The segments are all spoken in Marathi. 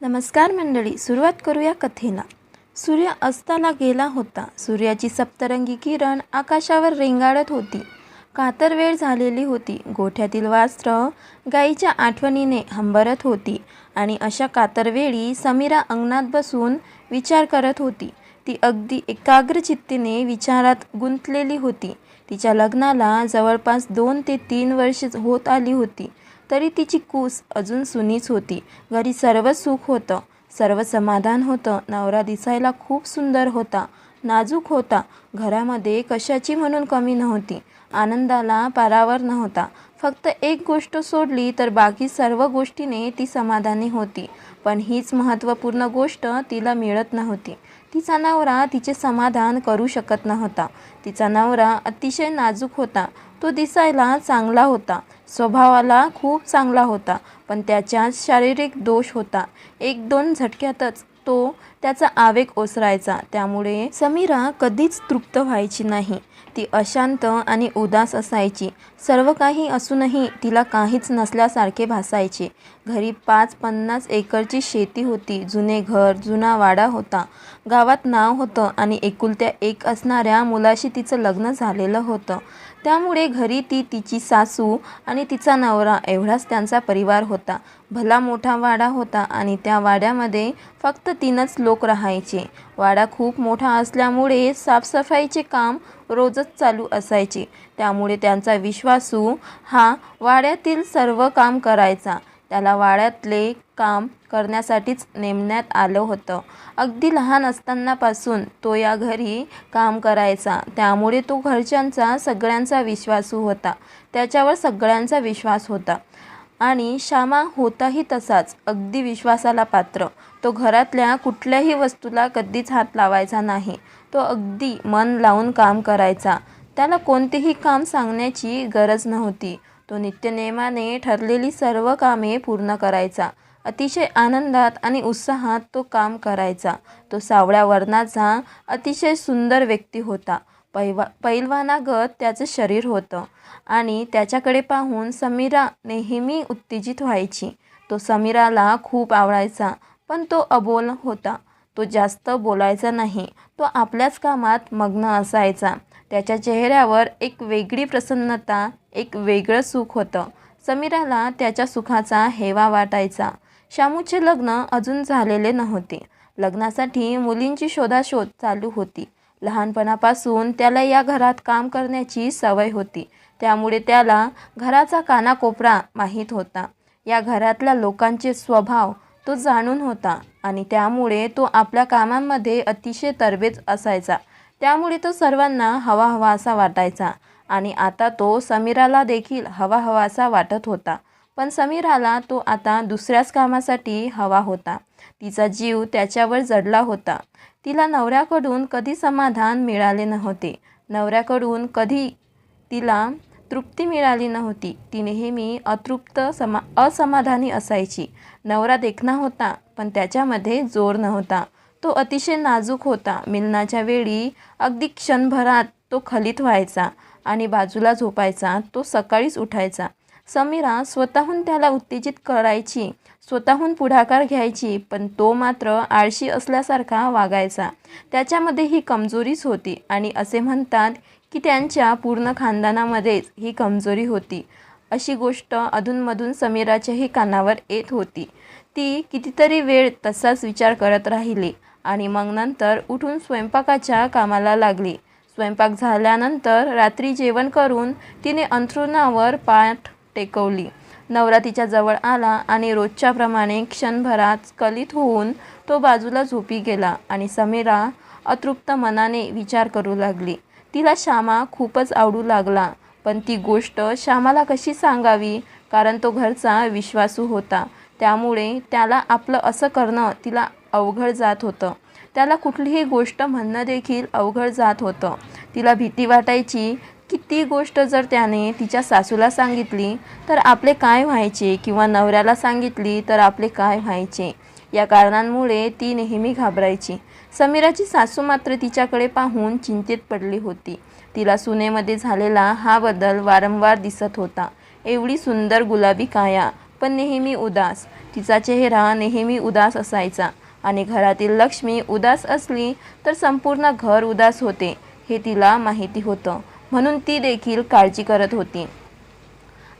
नमस्कार मंडळी सुरुवात करूया कथेला. सूर्य अस्ताला गेला होता. सूर्याची सप्तरंगी किरण आकाशावर रेंगाळत होती. कातर वेळ झालेली होती. गोठ्यातील वास्त्र गाईच्या आठवणीने हंबरत होती आणि अशा कातरवेळी समीरा अंगणात बसून विचार करत होती. ती अगदी एकाग्रचित्तीने विचारात गुंतलेली होती. तिच्या लग्नाला जवळपास दोन ते तीन वर्ष होत आली होती. तरी तिची कूस अजून सुनीच होती. घरी सर्व सुख होतं. सर्व समाधान होतं. नवरा दिसायला खूप सुंदर होता. नाजूक होता. घरामध्ये कशाची म्हणून कमी नव्हती. आनंदाला पारावर नव्हता. फक्त एक गोष्ट सोडली तर बाकी सर्व गोष्टीने ती समाधानी होती. पण हीच महत्त्वपूर्ण गोष्ट तिला मिळत नव्हती. तिचा नवरा तिचे समाधान करू शकत नव्हता. तिचा नवरा अतिशय नाजूक होता. तो दिसायला चांगला होता. स्वभावाला खूप चांगला होता पण त्याच्यात शारीरिक दोष होता. एक दोन झटक्यातच तो त्याचा आवेग ओसरायचा. त्यामुळे समीरा कधीच तृप्त व्हायची नाही. ती अशांत आणि उदास असायची. सर्व काही असूनही तिला काहीच नसल्यासारखे भासायचे. घरी पाच पन्नास एकरची शेती होती. जुने घर जुना वाडा होता. गावात नाव होतं आणि एकुलत्या एक असणाऱ्या मुलाशी तिचं लग्न झालेलं होतं. त्यामुळे घरी ती तिची सासू आणि तिचा नवरा एवढाच त्यांचा परिवार होता. भला मोठा वाडा होता आणि त्या वाड्यामध्ये फक्त तीनच लोक राहायचे. वाडा खूप मोठा असल्यामुळे साफसफाईचे काम रोजच चालू असायचे. त्यामुळे त्यांचा विश्वासू हा वाड्यातील सर्व काम करायचा. त्याला वाड्यातले काम करण्यासाठीच नेमण्यात आलं होतं. अगदी लहान असतानापासून तो या घरी काम करायचा. त्यामुळे तो घरच्यांचा सगळ्यांचा विश्वासू होता. त्याच्यावर सगळ्यांचा विश्वास होता. आणि श्यामा होताही तसाच अगदी विश्वासाला पात्र. तो घरातल्या कुठल्याही वस्तूला कधीच हात लावायचा नाही. तो अगदी मन लावून काम करायचा. त्याला कोणतेही काम सांगण्याची गरज नव्हती. तो नित्यनेमाने ठरलेली सर्व कामे पूर्ण करायचा. अतिशय आनंदात आणि उत्साहात तो काम करायचा. तो सावळ्या वर्णाचा अतिशय सुंदर व्यक्ती होता. पैवा पैलवानागत त्याचं शरीर होतं आणि त्याच्याकडे पाहून समीरा नेहमी उत्तेजित व्हायची. तो समीराला खूप आवडायचा पण तो अबोल होता. तो जास्त बोलायचा नाही. तो आपल्याच कामात मग्न असायचा. त्याच्या चेहऱ्यावर एक वेगळी प्रसन्नता एक वेगळं सुख होतं. समीराला त्याच्या सुखाचा हेवा वाटायचा. शामूचे लग्न अजून झालेले नव्हते. लग्नासाठी मुलींची शोधाशोध चालू होती. लहानपणापासून त्याला या घरात काम करण्याची सवय होती. त्यामुळे त्याला घराचा कानाकोपरा माहीत होता. या घरातल्या लोकांचे स्वभाव तो जाणून होता आणि त्यामुळे तो आपल्या कामांमध्ये अतिशय तरबेज असायचा. त्यामुळे तो सर्वांना हवा हवा असा वाटायचा. आणि आता तो समीराला देखील हवा हवा असा वाटत होता. पण समीराला तो आता दुसऱ्याच कामासाठी हवा होता. तिचा जीव त्याच्यावर जडला होता. तिला नवऱ्याकडून कधी समाधान मिळाले नव्हते. नवऱ्याकडून कधी तिला तृप्ती मिळाली नव्हती. ती नेहमी अतृप्त समा असमाधानी असायची. नवरा देखणा होता पण त्याच्यामध्ये जोर नव्हता. तो अतिशय नाजूक होता. मिलनाच्या वेळी अगदी क्षणभरात तो खलित व्हायचा आणि बाजूला झोपायचा तो सकाळीच उठायचा. समीरा स्वतःहून त्याला उत्तेजित करायची स्वतःहून पुढाकार घ्यायची पण तो मात्र आळशी असल्यासारखा वागायचा. त्याच्यामध्ये ही कमजोरीच होती आणि असे म्हणतात की त्यांच्या पूर्ण खानदानामध्येच ही कमजोरी होती. अशी गोष्ट अधूनमधून समीराच्याही कानावर येत होती. ती कितीतरी वेळ तसाच विचार करत राहिली आणि मग नंतर उठून स्वयंपाकाच्या कामाला लागली. स्वयंपाक झाल्यानंतर रात्री जेवण करून तिने अंथरुणावर पाठ टेकवली. नवरा तिच्या जवळ आला आणि रोजच्याप्रमाणे क्षणभरात कलित होऊन तो बाजूला झोपी गेला आणि समीरा अतृप्त मनाने विचार करू लागली. तिला श्यामा खूपच आवडू लागला पण ती गोष्ट श्यामाला कशी सांगावी कारण तो घरचा विश्वासू होता. त्यामुळे त्याला आपलं असं करणं तिला अवघड जात होतं. त्याला कुठलीही गोष्ट म्हणणं देखील अवघड जात होतं. तिला भीती वाटायची की ती गोष्ट जर त्याने तिच्या सासूला सांगितली तर आपले काय व्हायचे? किंवा नवऱ्याला सांगितली तर आपले काय व्हायचे? या कारणांमुळे ती नेहमी घाबरायची. समीराची सासू मात्र तिच्याकडे पाहून चिंतेत पडली होती. तिला सुनेमध्ये झालेला हा बदल वारंवार दिसत होता. एवढी सुंदर गुलाबी काया पण नेहमी उदास. तिचा चेहरा नेहमी उदास असायचा. आणि घरातील लक्ष्मी उदास असली तर संपूर्ण घर उदास होते हे तिला माहिती होतं. म्हणून ती देखील काळजी करत होती.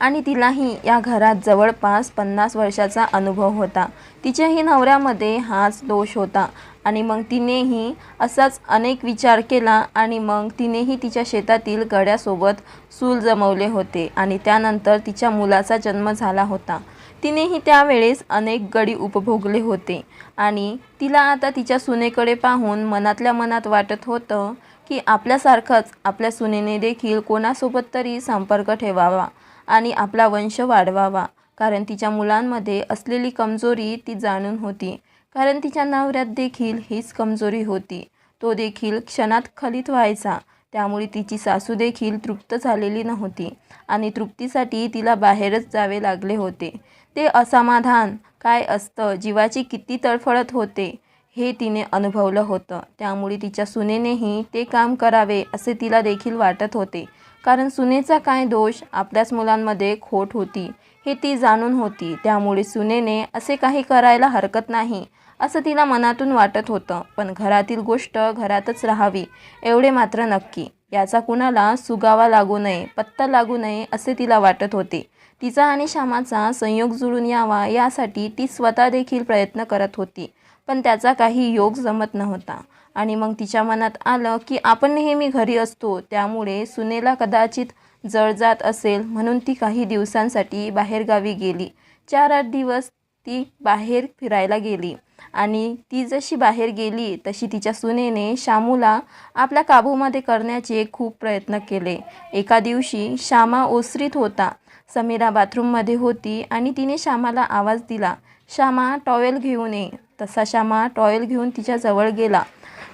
आणि तिलाही या घरात जवळपास पन्नास वर्षाचा अनुभव होता. तिच्याही नवऱ्यामध्ये हाच दोष होता आणि मग तिनेही असाच अनेक विचार केला आणि मग तिनेही तिच्या शेतातील गड्यासोबत सूल जमवले होते आणि त्यानंतर तिच्या मुलाचा जन्म झाला होता. तिनेही त्यावेळेस अनेक गडी उपभोगले होते आणि तिला आता तिच्या सुनेकडे पाहून मनातल्या मनात वाटत होतं की आपल्यासारखंच आपल्या सुनेने देखील कोणासोबत तरी संपर्क ठेवावा. आणि आपला वंश वाढवावा. कारण तिच्या मुलांमध्ये असलेली कमजोरी ती जाणून होती. कारण तिच्या नवऱ्यात देखील हीच कमजोरी होती. तो देखील क्षणात खलित व्हायचा. त्यामुळे तिची सासू देखील तृप्त झालेली नव्हती आणि तृप्तीसाठी तिला बाहेरच जावे लागले होते. ते असमाधान काय असतं? जीवाची किती तळफळत होते? हे तिने अनुभवलं होतं. त्यामुळे तिच्या सुनेनेही ते काम करावे असे तिला देखील वाटत होते. कारण सुनेचा काय दोष आपल्याच मुलांमध्ये खोट होती हे ती जाणून होती. त्यामुळे सुनेने असे काही करायला हरकत नाही असं तिला मनातून वाटत होतं. पण घरातील गोष्ट घरातच राहावी एवढे मात्र नक्की. याचा कुणाला सुगावा लागू नये पत्ता लागू नये असे तिला वाटत होते. तिचा आणि श्यामाचा संयोग जुळून यावा यासाठी ती स्वतः देखील प्रयत्न करत होती. पण त्याचा काही योग जमत नव्हता. आणि मग तिच्या मनात आलं की आपण नेहमी घरी असतो त्यामुळे सुनेला कदाचित जळ जात असेल म्हणून ती काही दिवसांसाठी बाहेरगावी गेली. चार आठ दिवस ती बाहेर फिरायला गेली आणि ती जशी बाहेर गेली तशी तिच्या सुनेने श्यामूला आपल्या काबूमध्ये करण्याचे खूप प्रयत्न केले. एका दिवशी श्यामा ओसरीत होता. समीरा बाथरूममध्ये होती आणि तिने श्यामाला आवाज दिला श्यामा टॉवेल घेऊन ये. तसा श्यामा टॉवेल घेऊन तिच्याजवळ गेला.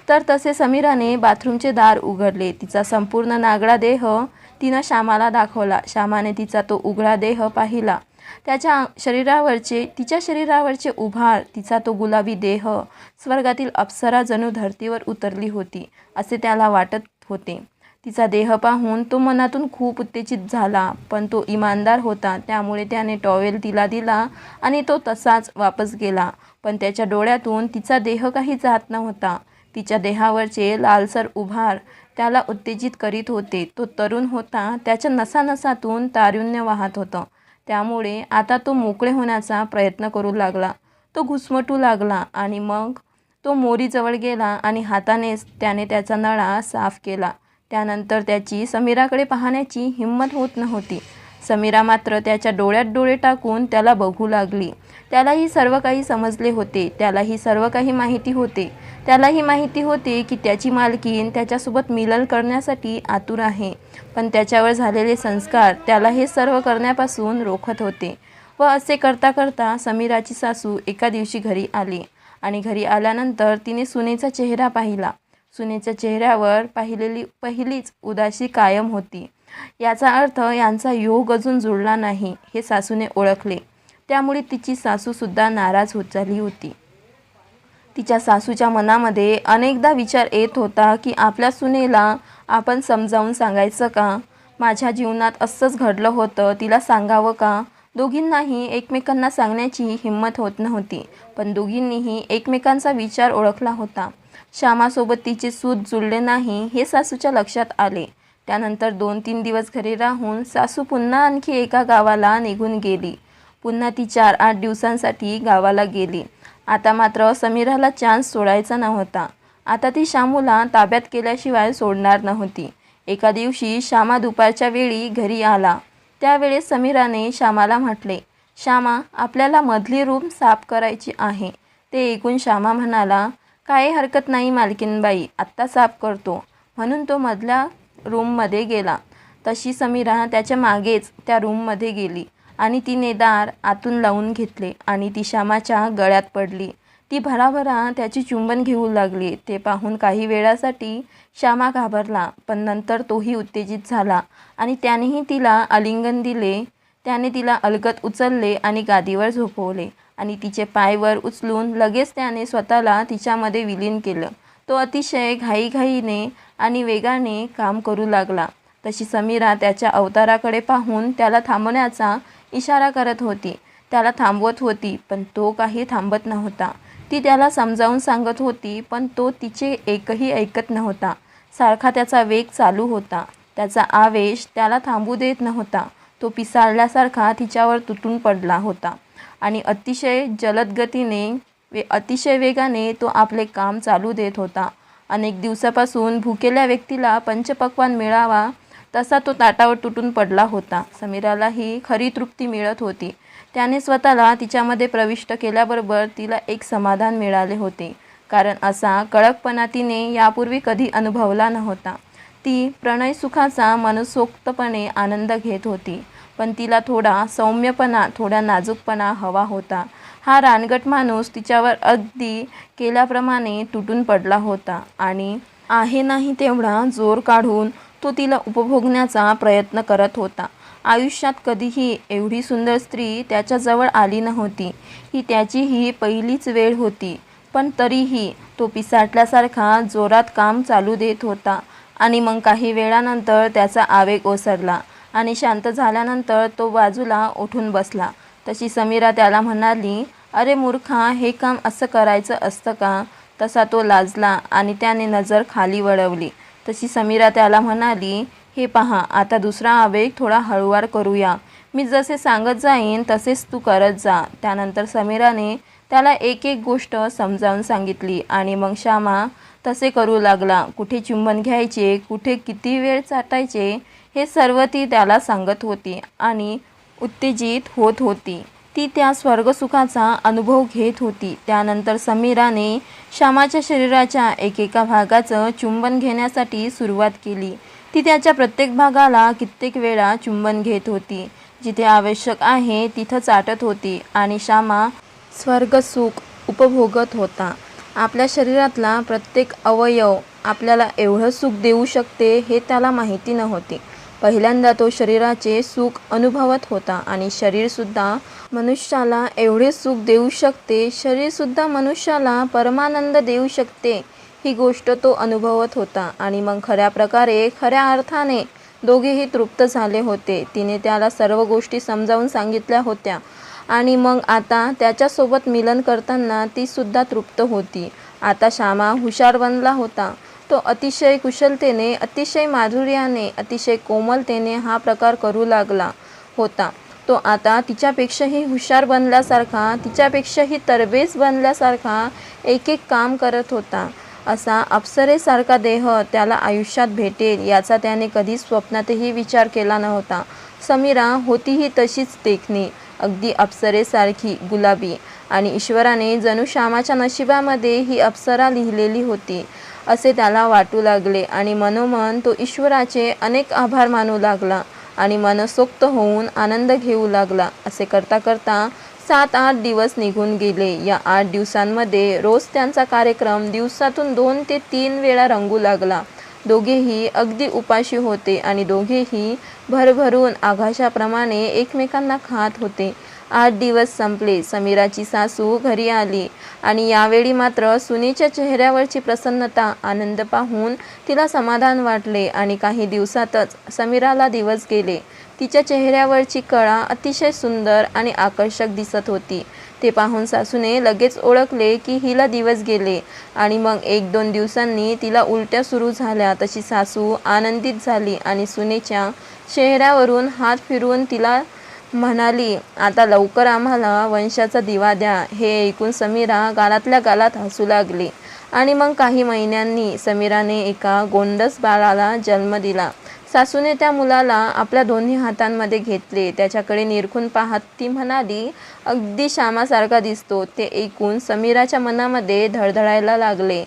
तर तसे समीराने बाथरूमचे दार उघडले. तिचा संपूर्ण नागडा देह तिनं श्यामाला दाखवला. श्यामाने तिचा तो उघडा देह पाहिला. त्याच्या शरीरावरचे तिच्या शरीरावरचे उभार तिचा तो गुलाबी देह स्वर्गातील अप्सरा जणू धर्तीवर उतरली होती असे त्याला वाटत होते. तिचा देह पाहून तो मनातून खूप उत्तेजित झाला पण तो इमानदार होता. त्यामुळे त्याने टॉवेल तिला दिला आणि तो तसाच वापस गेला. पण त्याच्या डोळ्यातून तिचा देह काही जात नव्हता. तिच्या देहावरचे लालसर उभार त्याला उत्तेजित करीत होते. तो तरुण होता त्याच्या नसानसातून तारुण्य वाहत होतं. त्यामुळे आता तो मोकळे होण्याचा प्रयत्न करू लागला. तो घुसमटू लागला आणि मग तो मोरीजवळ गेला आणि हातानेच त्याने त्याचा नळा साफ केला. त्यानंतर त्याची समीराकडे पाहण्याची हिंमत होत नव्हती. समीरा मात्र त्याच्या डोळ्यात डोळे टाकून त्याला बघू लागली. त्यालाही सर्व काही समजले होते. त्यालाही सर्व काही माहिती होते. त्यालाही माहिती होते की त्याची मालकीन त्याच्यासोबत मिलन करण्यासाठी आतुर आहे. पण त्याच्यावर झालेले संस्कार त्याला हे सर्व करण्यापासून रोखत होते व असे करता करता समीराची सासू एका दिवशी घरी आली आणि घरी आल्यानंतर तिने सुनेचा चेहरा पाहिला. सुनेच्या चेहऱ्यावर पाहिलेली पहिलीच उदासी कायम होती. याचा अर्थ यांचा योग अजून जुळला नाही हे सासूने ओळखले. त्यामुळे तिची सासूसुद्धा नाराज होत झाली होती. तिच्या सासूच्या मनामध्ये अनेकदा विचार येत होता की आपल्या सुनेला आपण समजावून सांगायचं का? माझ्या जीवनात असंच घडलं होतं तिला सांगावं का? दोघींनाही एकमेकांना सांगण्याची हिंमत होत नव्हती पण दोघींनीही एकमेकांचा विचार ओळखला होता. श्यामासोबत तिचे सूत जुळले नाही हे सासूच्या लक्षात आले. त्यानंतर दोन तीन दिवस घरी राहून सासू पुन्हा आणखी एका गावाला निघून गेली. पुन्हा ती चार आठ दिवसांसाठी गावाला गेली. आता मात्र समीराला चान्स सोडायचा नव्हता. आता ती शामूला ताब्यात केल्याशिवाय सोडणार नव्हती. एका दिवशी श्यामा दुपारच्या वेळी घरी आला. त्यावेळेस समीराने श्यामाला म्हटले श्यामा आपल्याला मधली रूम साफ करायची आहे. ते ऐकून श्यामा म्हणाला काही हरकत नाही मालकीनबाई आत्ता साफ करतो. म्हणून तो मधल्या रूममध्ये गेला. तशी समीरा त्याच्या मागेच त्या रूममध्ये गेली आणि तिने दार आतून लावून घेतले आणि ती श्यामाच्या गळ्यात पडली. ती भराभरा त्याची चुंबन घेऊ लागली. ते पाहून काही वेळासाठी श्यामा घाबरला पण नंतर तोही उत्तेजित झाला आणि त्यानेही तिला आलिंगन दिले. त्याने तिला अलगत उचलले आणि गादीवर झोपवले आणि तिचे पायवर उचलून लगेच त्याने स्वतःला तिच्यामध्ये विलीन केलं. तो अतिशय घाईघाईने आणि वेगाने काम करू लागला. तशी समीरा त्याच्या अवताराकडे पाहून त्याला थांबण्याचा इशारा करत होती. त्याला थांबवत होती पण तो काही थांबत नव्हता. ती त्याला समजावून सांगत होती पण तो तिचे एकही ऐकत नव्हता. सारखा त्याचा वेग चालू होता. त्याचा आवेश त्याला थांबू देत नव्हता. तो पिसाळल्यासारखा तिच्यावर तुटून पडला होता आणि अतिशय जलद गतीने वे अतिशय वेगाने तो आपले काम चालू देत होता. अनेक दिवसापासून भुकेल्या व्यक्तीला पंचपक्वान मिळावा तसा तो ताटावर तुटून पडला होता. समीरालाही खरी तृप्ती मिळत होती. त्याने स्वतःला तिच्यामध्ये प्रविष्ट केल्याबरोबर तिला एक समाधान मिळाले होते. कारण असा कडकपणा तिने यापूर्वी कधी अनुभवला नव्हता. ती प्रणयसुखाचा मनसोक्तपणे आनंद घेत होती. पण तिला थोडा सौम्यपणा थोडा नाजूकपणा हवा होता. हा रानगट माणूस तिच्यावर अगदी केल्याप्रमाणे तुटून पडला होता. आणि आहे नाही तेवढा जोर काढून तो तिला उपभोगण्याचा प्रयत्न करत होता. आयुष्यात कधीही एवढी सुंदर स्त्री त्याच्याजवळ आली नव्हती. ही त्याची ही पहिलीच वेळ होती. पण तरीही तो पिसाटल्यासारखा जोरात काम चालू देत होता आणि मग काही वेळानंतर त्याचा आवेग ओसरला आणि शांत झाल्यानंतर तो बाजूला उठून बसला. तशी समीरा त्याला म्हणाली अरे मूर्खा हे काम असं करायचं असतं का? तसा तो लाजला आणि त्याने नजर खाली वळवली. तशी समीरा त्याला म्हणाली हे पहा आता दुसरा आवेग थोडा हळूवार करूया. मी जसे सांगत जाईन तसेच तू करत जा. त्यानंतर समीराने त्याला एक एक गोष्ट समजावून सांगितली आणि मग श्यामा तसे करू लागला. कुठे चुंबन घ्यायचे कुठे किती वेळ चाटायचे हे सर्व ती त्याला सांगत होती आणि उत्तेजित होत होती. ती त्या स्वर्गसुखाचा अनुभव घेत होती. त्यानंतर समीराने श्यामाच्या शरीराच्या एकेका भागाचं चुंबन घेण्यासाठी सुरुवात केली. ती त्याच्या प्रत्येक भागाला कित्येक वेळा चुंबन घेत होती. जिथे आवश्यक आहे तिथं चाटत होती आणि श्यामा स्वर्गसुख उपभोगत होता. आपल्या शरीरातला प्रत्येक अवयव आपल्याला एवढं सुख देऊ शकते हे त्याला माहिती नव्हते. पहिल्यांदा तो शरीराचे सुख अनुभवत होता आणि शरीरसुद्धा मनुष्याला एवढे सुख देऊ शकते शरीरसुद्धा मनुष्याला परमानंद देऊ शकते ही गोष्ट तो अनुभवत होता. आणि मग खऱ्या प्रकारे खऱ्या अर्थाने दोघेही तृप्त झाले होते. तिने त्याला सर्व गोष्टी समजावून सांगितल्या होत्या. आणि मग आता त्याच्यासोबत मिलन करताना तीसुद्धा तृप्त होती. आता श्यामा हुशार बनला होता. तो अतिशय कुशलतेने अतिशय माधुर्याने अतिशय कोमलतेने हा प्रकार करू लागला होता. तो आता तिच्यापेक्षाही हुशार बनल्यासारखा तिच्यापेक्षाही तरबेज बनल्यासारखा एक एक काम करत होता. असा अप्सरेसारखा देह त्याला आयुष्यात भेटेल याचा त्याने कधीच स्वप्नातही विचार केला नव्हता. समीरा होतीही तशीच देखणी अगदी अप्सरेसारखी गुलाबी. आणि ईश्वराने जणू श्यामाच्या नशिबामध्ये ही अप्सरा लिहिलेली होती. असे त्याला वाटू लागले आणि मनोमन तो ईश्वराचे अनेक आभार मानू लागला आणि मनसोक्त होऊन आनंद घेऊ लागला. असे करता करता सात आठ दिवस निघून गेले. या आठ दिवसांमध्ये रोज त्यांचा कार्यक्रम दिवसातून दोन ते तीन वेळा रंगू लागला. दोघेही अगदी उपाशी होते आणि दोघेही भरभरून आघाशाप्रमाणे एकमेकांना खात होते. आठ दिवस संपले. समीराची सासू घरी आली आणि यावेळी मात्र सुनेच्या चेहऱ्यावरची प्रसन्नता आनंद पाहून तिला समाधान वाटले आणि काही दिवसातच समीराला दिवस गेले. तिच्या चेहऱ्यावरची कळा अतिशय सुंदर आणि आकर्षक दिसत होती. ते पाहून सासूने लगेच ओळखले की हिला दिवस गेले आणि मग एक दोन दिवसांनी तिला उलट्या सुरू झाल्या. तशी सासू आनंदित झाली आणि सुनेच्या चेहऱ्यावरून हात फिरवून तिला म्हणाली आता लवकर आम्हाला वंशाचा दिवा द्या. हे ऐकून समीरा गालातल्या गालात हसू लागली आणि मग काही महिन्यांनी समीराने एका गोंडस बाळाला जन्म दिला. सासूने त्या मुलाला आपल्या दोन्ही हातांमध्ये घेतले. त्याच्याकडे निरखून पाहत ती म्हणाली अगदी श्यामासारखा दिसतो. ते ऐकून समीराच्या मनामध्ये धडधडायला लागले.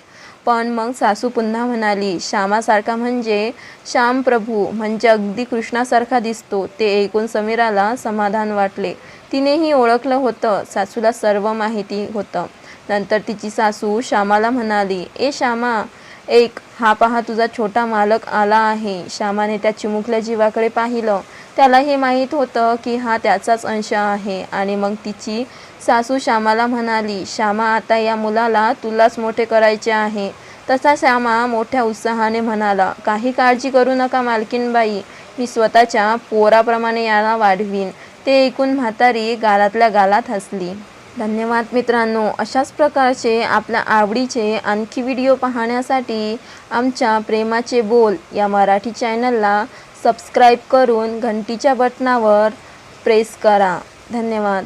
पण मग सासू पुन्हा म्हणाली श्यामासारखा म्हणजे श्याम प्रभू म्हणजे अगदी कृष्णासारखा दिसतो. ते ऐकून समीराला समाधान वाटले. तिनेही ओळखलं होतं सासूला सर्व माहिती होतं. नंतर तिची सासू श्यामाला म्हणाली ए श्यामा एक हा पहा तुझा छोटा मालक आला आहे. श्यामाने त्या चिमुकल्या जीवाकडे पाहिलं. त्याला हे माहीत होतं की हा त्याचाच अंश आहे आणि मग तिची सासू श्यामाला म्हणाली श्यामा आता या मुलाला तुलाच मोठे करायचे आहे. तसा श्यामा मोठ्या उत्साहाने म्हणाला काही काळजी करू नका मालकीनबाई मी स्वतःच्या पोराप्रमाणे याला वाढवीन. ते ऐकून म्हातारी गालातल्या गालात हसली. धन्यवाद मित्रांनो अशाच प्रकारचे आपल्या आवडीचे आणखी व्हिडिओ पाहण्यासाठी आमच्या प्रेमाचे बोल या मराठी चॅनलला सबस्क्राईब करून घंटीच्या बटनावर प्रेस करा. धन्यवाद.